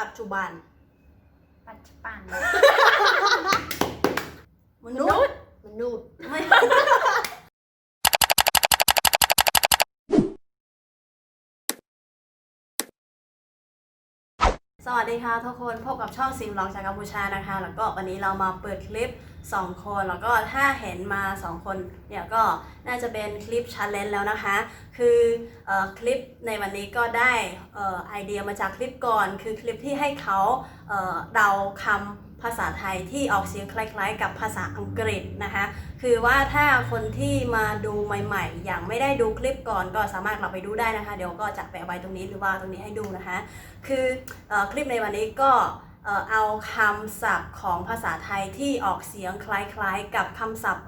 ปัจจุบัน ปัจจุบัน มนุษย์ มนุษย์ ไม่ สวัสดีค่ะทุกคนพบกับช่องซิมลองจากกัมพูชานะคะ แล้วก็วันนี้เรามาเปิดคลิป 2 คน แล้วก็ถ้าเห็นมา 2 คนเนี่ยก็น่าจะเป็นคลิปชันเลนแล้วนะคะ คือออคลิปในวันนี้ก็ได้ออไอเดียมาจากคลิปก่อน คือคลิปที่ให้เขาเออเดาคำ ภาษาไทยที่ออกเสียงคล้ายๆ กับภาษาอังกฤษนะคะ คือว่าถ้าคนที่มาดูใหม่ๆ อย่างไม่ได้ดูคลิปก่อนก็สามารถกลับไปดูได้นะคะ เดี๋ยวก็จะแปะไว้ตรงนี้หรือว่าตรงนี้ให้ดูนะคะ คืออคลิปในวันนี้ก็เอาคำศัพท์ของภาษาไทยที่ออกเสียงคล้ายๆ กับคำศัพท์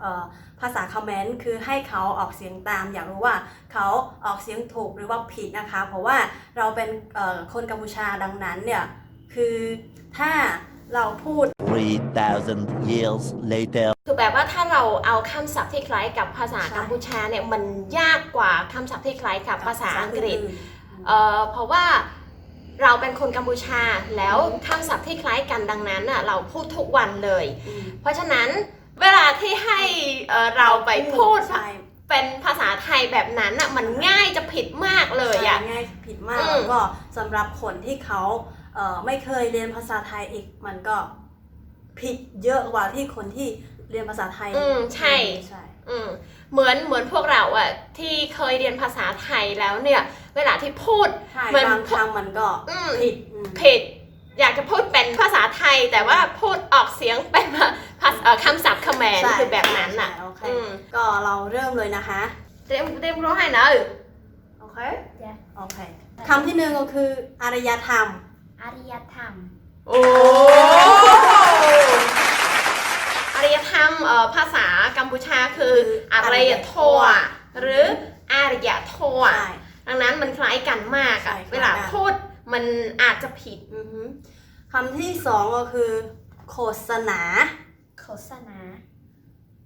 ภาษาคอมเมนต์คือให้เขาออกเสียงตาม อยากรู้ว่าเขาออกเสียงถูกหรือว่าผิดนะคะ เพราะว่าเราเป็นคนกัมพูชาดังนั้นเนี่ยคือถ้า เราพูด 3,000 years later. คือแบบว่าถ้าเราเอาคำศัพท์ที่คล้ายกับภาษาใช่กัมพูชาเนี่ยมันยากกว่าคำศัพท์ที่คล้ายกับภาษาอังกฤษอื่นเอ่อเพราะว่าเราเป็นคนกัมพูชาแล้วคำศัพท์ที่คล้ายกันดังนั้นน่ะเราพูดทุกวันเลยอืมเพราะฉะนั้นเวลาที่ให้เอ่อเราไปพูดใช่เป็นภาษาไทยแบบนั้นน่ะมันง่ายจะผิดมากเลยอะใช่ง่ายผิดมากอืมแล้วก็สำหรับคนที่เขาเอ่อ ไม่เคยเรียนภาษาไทยอีกมันก็ผิดเยอะกว่าที่คนที่เรียนภาษาไทย อืมใช่ใช่อืมเหมือนเหมือนพวกเราอะที่เคยเรียนภาษาไทยแล้วเนี่ย เวลาที่พูดใช่มันบางคำมันก็อืมผิดอืมผิด อยากจะพูดเป็นภาษาไทย แต่ว่าพูดออกเสียงเป็นภาษาเอ่อคำศัพท์เขมรใช่คือแบบนั้นน่ะใช่โอเคอืมก็เราเริ่มเลยนะคะเตรียมเตรียมรู้ให้นะโอเค Yeah. โอเคคำที่หนึ่งก็คืออารยธรรม อารยธรรม โอ้อารยธรรมเอ่อภาษากัมพูชาคืออารยโทวะหรืออารยโทวะใช่ดังนั้นมันคล้ายกันมากอะใช่คล้ายกัน เวลาพูดมันอาจจะผิด อือฮึคำที่สองก็คือ โฆษณาโฆษณา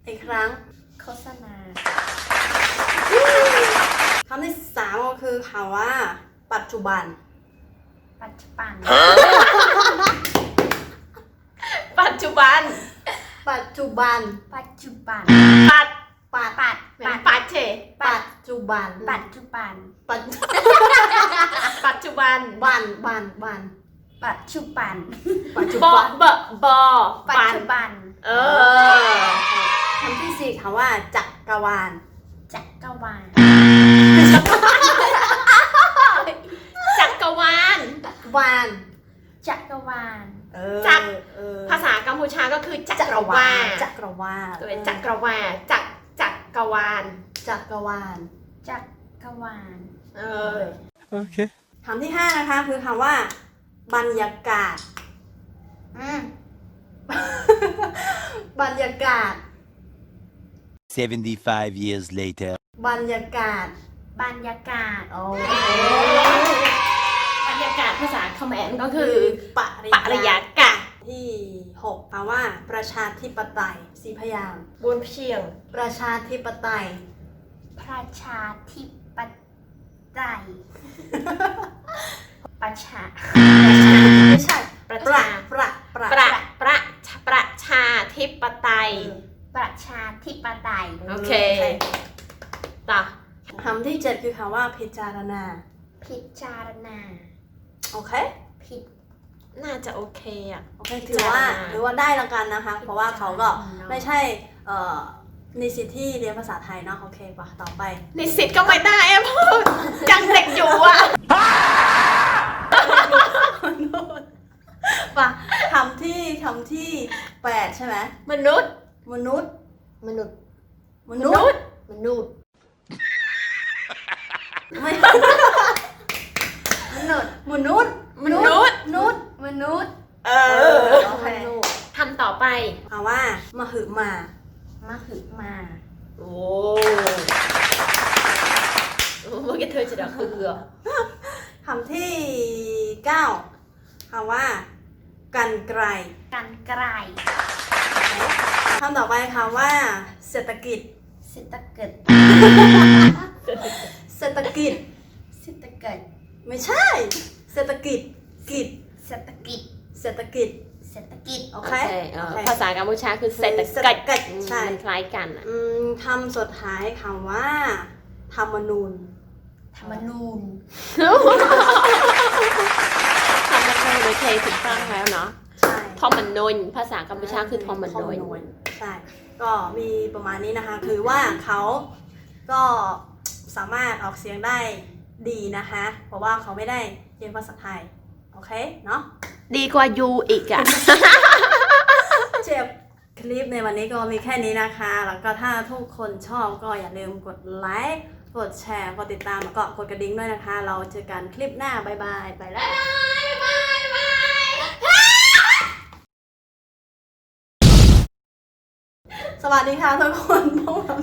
อีกครั้งโฆษณา คำที่สามก็คือคำว่า ปัจจุบัน ปัจจุบัน ปัจจุบัน ปัจจุบัน ปัจจุบัน ปัด ปัด ปัด เหมือปันดปัดเฉยปัจจุบัน ปัจจุบัน ปัจปัจจุบัน บัน บัน บัน ปัจจุบัน ปัจจุบอบัน เบะบอปัจปัน จุบัน เออ คำที่สี่คำว่าจักรวาล จักรวาล จักรวาล วาน จักรวาล เออ จักร เออ ภาษากัมพูชาก็คือจั จั ก ก ร ร วาวา ล ลจักร วาลตัวเป็นจักรวาลจักจักรวาลจักรวาลจักรวาลเออ Okay. คำที่ห้านะคะ คือคำว่า บรรยากาศอืมบรรยากาศ 75 years later. บรรยากาศ บรรยากาศโอ้บรรยากาศภาษาเขมรก็คือปปริยากาศ ที่หกคำว่าประชาธิปไตยสีพยางค์บนเพียง ประชาธิปไตย ประชาธิปไตยประชาไม่ใช่ประประชาประประประประประชาธิปไตย ประชาธิปไตยโอเคต่อคำที่เจ็ดคือคำว่าพิจารณา พิจารณา โอเคผิด น่าจะโอเคอะ โอเคถือว่าพิจารณาถือว่าได้แล้วกันนะคะ เพราะว่าเขาก็พิจารณาไม่ใช่เอ่อนิสิตที่เรียนภาษาไทยเนาะโอเคป่ะต่อไปนิสิตก็ไม่ได้อะเพราะยังเด็กอยู่อะป่ะคำที่คำที่แปดใช่ไหมมนุษย์ มนุษย์ มนุษย์ มนุษย์ มนุษย์ไม่มนุษย์มนุษย์ มนุษย์ นุษย์ มนุษย์ เอ เอ อ อโอเค ทำต่อไป คำว่า ม หึมามาหึมาโอ้เมื่อกี้เธอจะด่าคือคำที่เก้าคำว่า กันไกลกันไกลคำต่อไปคำว่า เศรษฐกิจ เศรษฐกิจเศรษฐกิจ เศรษฐกิจไม่ใช่ เศรษฐกิจกิจเเศรษฐกิจเศรษฐกิจ เศรษฐกิจ โอโอเคเคเอ่อโอเค ภาษากัมพูชาคือเศรษฐเศรษฐกิกิจจใช่ มันคล้ายกันอะอืมคำสุดท้ายคำว่า ธรรมนูญ ธรรมนูญทำมันโอเคถูกต้องแล้วเนาะใช่ทอมมันนนภาษากัมพูชาคือทอมมันนนนใช่ ก็มีประมาณนี้นะคะ คือว่าเขาก็สามารถออกเสียงได้ดีนะคะ เพราะว่าเขาไม่ได้เรียนภาษาไทย โอเค เนาะ ดีกว่ายูอีกอะ เจ็บคลิปในวันนี้ก็มีแค่นี้นะคะ แล้วก็ถ้าทุกคนชอบก็อย่าลืมกดไลค์กดแชร์กดติดตามแล้วก็กดกระดิ่งด้วยนะคะ เราเจอกันคลิปหน้าบ๊ายบายไปแล้วสวัสดีค่ะทุกคนพวกเรา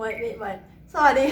ไม่ไม่ไม่สวัสดี